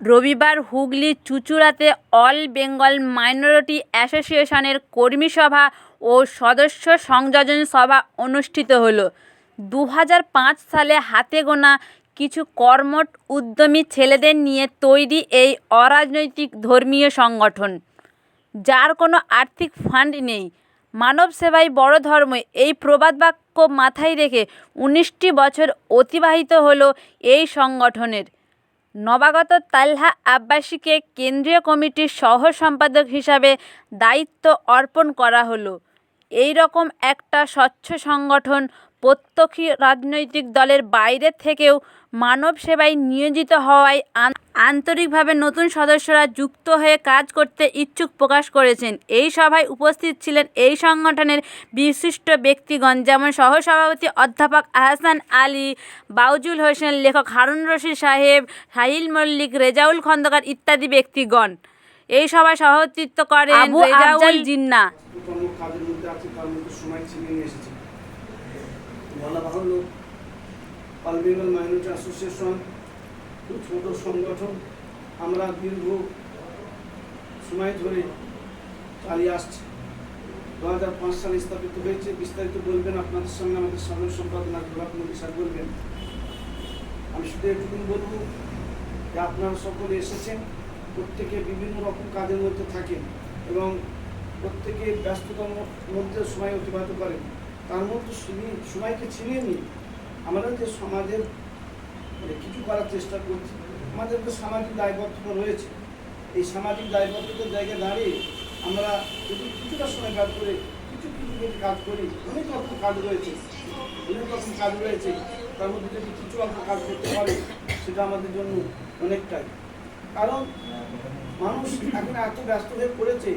রবিবার হুগলির চুঁচুড়াতে all Bengal minority অ্যাসোসিয়েশনের কর্মী সভা ও সদস্য সংযোজন সভা অনুষ্ঠিত হলো। দু হাজার পাঁচ সালে হাতে গোনা কিছু কর্মট উদ্যমী ছেলেদের নিয়ে তৈরি এই অরাজনৈতিক ধর্মীয় সংগঠন। যার কোনো আর্থিক ফান্ড নেই। মানব সেবাই বড় ধর্ম। এই প্রবাদ বাক্য মাথায় রেখে উনিশটি বছর অতিবাহিত হলো এই সংগঠনের। নবাগত তালহা আব্বাসীকে কেন্দ্রীয় কমিটির সহ সম্পাদক হিসাবে দায়িত্ব অর্পণ করা হলো। এই রকম একটা স্বচ্ছ সংগঠন প্রত্যক্ষী রাজনৈতিক দলের বাইরে থেকেও মানব সেবায় নিয়োজিত হওয়ায় আন- আন্তরিকভাবে নতুন সদস্যরা যুক্ত হয়ে কাজ করতে ইচ্ছুক প্রকাশ করেছেন। এই সভায় উপস্থিত ছিলেন এই সংগঠনের বিশিষ্ট ব্যক্তিগণ যেমন সহসভাপতি অধ্যাপক আহসান আলী বাউজুল হোসেন লেখক হারুন রশিদ সাহেব সাহিল মল্লিক রেজাউল খন্দকার ইত্যাদি ব্যক্তিগণ। এই সভায় সভাপতিত্ব করেন রেজাউল জিন্না কর্ম কাজের মধ্যে আছে তার মধ্যে সময় ছিনিয়ে নিয়ে এসেছে বলা বাহুল্য অল বেঙ্গল মাইনরিটি অ্যাসোসিয়েশন ছোট সংগঠন আমরা দীর্ঘ সময় ধরে চালিয়ে আসছি। দু হাজার পাঁচ সালে স্থাপিত হয়েছে, বিস্তারিত বলবেন, আপনাদের সঙ্গে আমাদের সাধারণ সম্পাদক নাজবুল স্যার বলবেন। আমি শুধু এটুকুন বলব যে আপনারা সকলে এসেছেন, প্রত্যেকে বিভিন্ন রকম কাজের মধ্যে থাকেন এবং প্রত্যেকে ব্যস্ততার মধ্যে সময় অতিবাহিত করেন। তার মধ্যে সময়কে ছিনিয়ে নিয়ে আমরা যে সমাজের মানে কিছু করার চেষ্টা করছি। আমাদের তো সামাজিক দায়বদ্ধতা রয়েছে। এই সামাজিক দায়বদ্ধতার জায়গায় দাঁড়িয়ে আমরা যদি কিছুটা সময় কাজ করে, কিছু কিছু কাজ করি, অনেক রকম কাজ রয়েছে, অনেক রকম কাজ রয়েছে। তার মধ্যে যদি কিছু অল্প কাজ করতে পারে, সেটা আমাদের জন্য অনেকটাই। কারণ মানুষ এখন এত ব্যস্ত হয়ে পড়েছে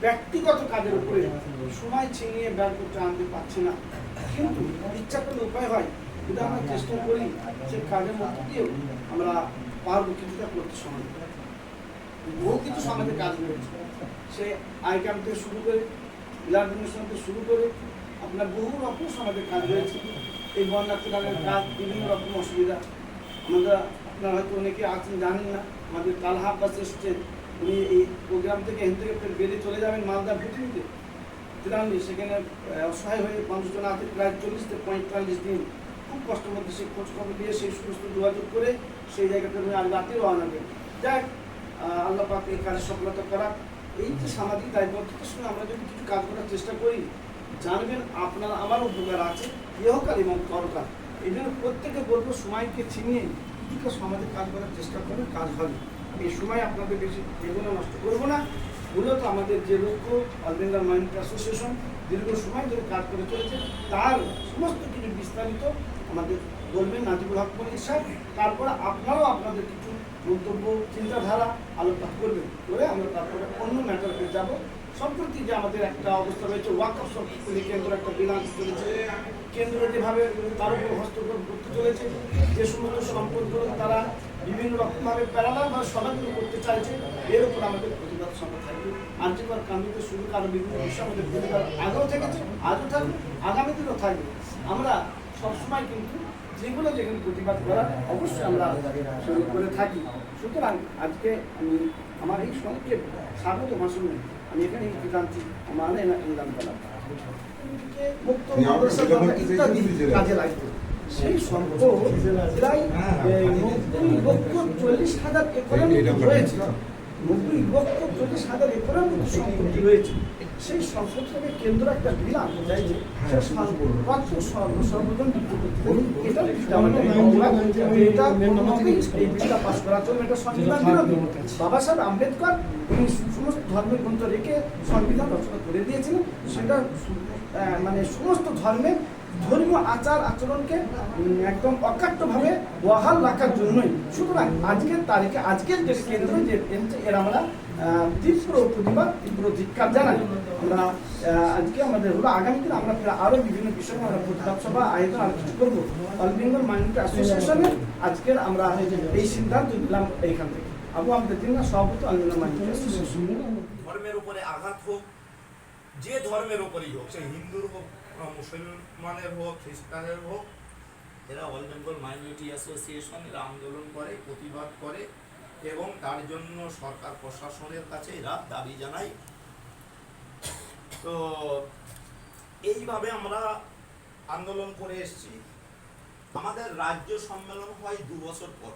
ব্যক্তিগত কাজের উপরে সময় ছিনিয়ে ব্যয় করতে আনতে পারছে না। কিন্তু ইচ্ছা করলে উপায় হয়। যদি আমরা চেষ্টা করি সে কাজের মধ্যে দিয়েও আমরা পারব কিছুটা করতে সময়। বহু কিছু সমাজের কাজ রয়েছে। সে আই ক্যাম্প থেকে শুরু করে ব্লাড ডোনেশন থেকে শুরু করে আপনার বহু রকম সমাজের কাজ রয়েছে। এই বন্যার্থীদের কাজ, বিভিন্ন রকম অসুবিধা। আমরা, আপনারা হয়তো অনেকে আছেন, জানেন না। আমাদের কালহা এসছেন উনি এই প্রোগ্রাম থেকে, এখান থেকে বেরিয়ে চলে যাবেন মালদা ভুটিনিতে তিরানব্বই সেখানে অসহায় হয়ে মানুষজন আছে, প্রায় চল্লিশ থেকে পঁয়তাল্লিশ দিন খুব কষ্টের মধ্যে সেই খোঁজ খবর দিয়ে সেই সমস্ত যোগাযোগ করে সেই জায়গাটা উনি আজ রাতে রওনা যাক আল্লাহ পাক এই কাজের সফলতা করা এই যে সামাজিক দায়বদ্ধতার সঙ্গে আমরা যদি কিছু কাজ করার চেষ্টা করি, জানবেন আপনার, আমার উপকার আছে, ইহকাল এবং পরকাল। এই জন্য প্রত্যেকে বলব, সময়কে চিনিয়ে কিছুটা সমাজে কাজ করার চেষ্টা করবেন কাজ হবে। এই সময় আপনাদের বেশি এগুলো নষ্ট করব না। মূলত আমাদের যে লক্ষ্য অল বেঙ্গল মাইন্ড অ্যাসোসিয়েশন দীর্ঘ সময় ধরে কাজ করে চলেছে। তার সমস্ত কিছু বিস্তারিত আমাদের বলবেন নাজিবুল হক মল্লিক সাহেব তারপরে আপনারাও আপনাদের কিছু মন্তব্য, চিন্তাধারা আলোকপাত করবেন। করে আমরা তারপরে অন্য ম্যাটারকে যাব। সম্প্রতি যে আমাদের একটা অবস্থা রয়েছে, ওয়াকফ সম্পত্তি কেন্দ্র একটা বিধান চলেছে। কেন্দ্র যেভাবে তার উপর হস্তক্ষেপ করতে চলেছে, যে সমস্ত সম্পদগুলো তারা বিভিন্ন রকমভাবে প্যারালাল বা করতে চাইছে, এর উপর আমাদের প্রতিবাদ সভা থাকবে। আর্যিকর কান্দিতে শুরু, কারও বিভিন্ন বিষয় আমাদের প্রতিবাদ আগেও থেকেছে, আজও থাকবে, আগামী দিনও থাকবে। আমরা সবসময় কিন্তু যেগুলো যেখানে প্রতিবাদ করার অবশ্যই আমরা শুরু করে থাকি। সুতরাং আজকে আমি আমার এই সংক্ষেপ স্বাগত ভাষণে আমি এখানে ক্রান্তি মানে না মুক্ত মাদ্রাসা ইত্যাদি কাজে লাগবে সেই সম্পদ প্রায় নব্বই লক্ষ চল্লিশ হাজার একরের মতো রয়েছে নব্বই লক্ষ চল্লিশ হাজার একরের মতো সম্পত্তি রয়েছে সেই সংসদটাকে কেন্দ্র একটা বিধান চাইছে সে সর্বাত্ম সর্বজন। এটা এটা এই বিলটা পাস করা চলবে এটা সংবিধান বিরোধী বাবা সাহেব আম্বেদকর সমস্ত ধর্মের গ্রন্থ রেখে সংবিধান রচনা করে দিয়েছিলেন। সেটা মানে সমস্ত ধর্মের ধর্মীয় আচার আচরণকে একদম অকাট্যভাবে বহাল রাখার জন্যই। সুতরাং আজকের তারিখে, আজকের যে কেন্দ্র, যে এর আমরা তীব্র প্রতিবাদ তীব্র ধিক্কার জানাই। আমরা আজকে আমাদের হলো আগামী দিনে আমরা ফের আরও বিভিন্ন বিষয়ে আমরা প্রতিবাদ সভা আয়োজন আলোচনা করব। অল বেঙ্গল মাইনরিটি অ্যাসোসিয়েশনের আজকের আমরা এই সিদ্ধান্ত নিলাম এইখান থেকে। আবু আমাদের দিন না সভাপতি, অল বেঙ্গল মাইনরিটি অ্যাসোসিয়েশন। ধর্মের উপরে আঘাত হোক যে ধর্মের উপরেই হোক, সে হিন্দুর হোক মুসলমানের হোক, খ্রিস্টানের হোক, এরা অল বেঙ্গল মাইনরিটি অ্যাসোসিয়েশন এরা আন্দোলন করে, প্রতিবাদ করে এবং তার জন্য সরকার প্রশাসনের কাছে এরা দাবি জানাই তো এইভাবে আমরা আন্দোলন করে এসেছি। আমাদের রাজ্য সম্মেলন হয় দু বছর পর।